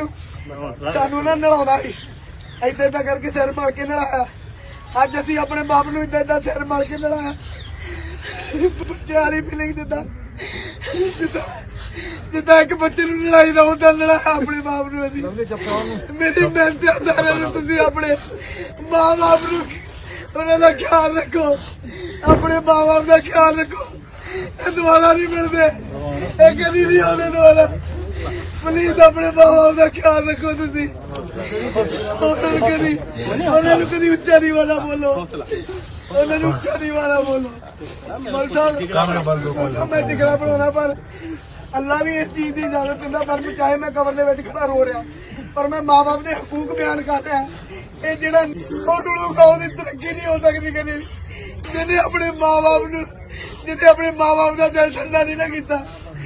ਸਾਨੂੰ ਸਾਨੂੰ ਨਾ ਨਲਾਉਂਦਾ ਸੀ। ਏਦਾਂ ਏਦਾਂ ਕਰਕੇ ਸਿਰ ਮਾਰ ਕੇ ਨਲਾਇਆ ਅੱਜ ਅਸੀਂ ਆਪਣੇ ਬਾਪ ਨੂੰ ਏਦਾਂ ਏਦਾਂ ਸਿਰ ਮਾਰ ਕੇ ਨਲਾਇਆ ਬੱਚਿਆਂ ਵਾਲੀ ਫੀਲਿੰਗ ਦਿੰਦਾ ਜਿੱਦਾਂ ਜਿੱਦਾਂ ਇੱਕ ਬੱਚੇ ਨੂੰ ਲੜਾਈ ਦਾ ਹੁੰਦਾ ਲੜਾਇਆ ਆਪਣੇ ਬਾਪ ਨੂੰ ਅਸੀਂ। ਮੇਰੀ ਮਿਹਨਤ ਆ ਸਾਰਿਆਂ ਨੂੰ ਤੁਸੀਂ ਆਪਣੇ ਮਾਂ ਬਾਪ ਨੂੰ ਉਹਨਾਂ ਦਾ ਖਿਆਲ ਰੱਖੋ। ਆਪਣੇ ਮਾਂ ਬਾਪ ਦਾ ਖਿਆਲ ਰੱਖੋ। ਇਹ ਦੁਬਾਰਾ ਨਹੀਂ ਮਿਲਦੇ। ਇਹ ਕਦੀ ਨਹੀਂ ਆਉਂਦੇ ਦੁਬਾਰਾ ਪਲੀਜ਼ ਆਪਣੇ ਮਾਂ ਬਾਪ ਦਾ ਖਿਆਲ ਰੱਖੋ ਤੁਸੀਂ। ਉਹਨਾਂ ਨੂੰ ਕਦੀ ਉਹਨਾਂ ਨੂੰ ਕਦੀ ਉੱਚਾ ਨਹੀਂ ਵਾਲਾ ਬੋਲੋ। ਉਹਨਾਂ ਨੂੰ ਉੱਚਾ ਨਹੀਂ ਵਾਲਾ ਬੋਲੋ। ਮਲ ਮੈਂ ਟਿਕਰਾ ਬਣਾਉਣਾ, ਪਰ ਅੱਲਾ ਵੀ ਇਸ ਚੀਜ਼ ਦੀ ਇਜਾਜ਼ਤ ਦਿੰਦਾ, ਪਰ ਮੈਂ ਚਾਹੇ ਮੈਂ ਕਬਰ ਦੇ ਵਿੱਚ ਖੜਾ ਰੋ ਰਿਹਾ, ਪਰ ਮੈਂ ਮਾਂ ਬਾਪ ਦੇ ਹਕੂਕ ਬਿਆਨ ਕਰ ਰਿਹਾ। ਇਹ ਜਿਹੜਾ ਉਹ ਡੁੱਲੂ ਦੀ ਤਰੱਕੀ ਨਹੀਂ ਹੋ ਸਕਦੀ ਕਦੇ। ਜਿਹਨੇ ਆਪਣੇ ਮਾਂ ਬਾਪ ਨੂੰ ਜਿਹਨੇ ਆਪਣੇ ਮਾਂ ਬਾਪ ਦਾ ਦਿਲ ਠੰਡਾ ਨਹੀਂ ਨਾ ਕੀਤਾ।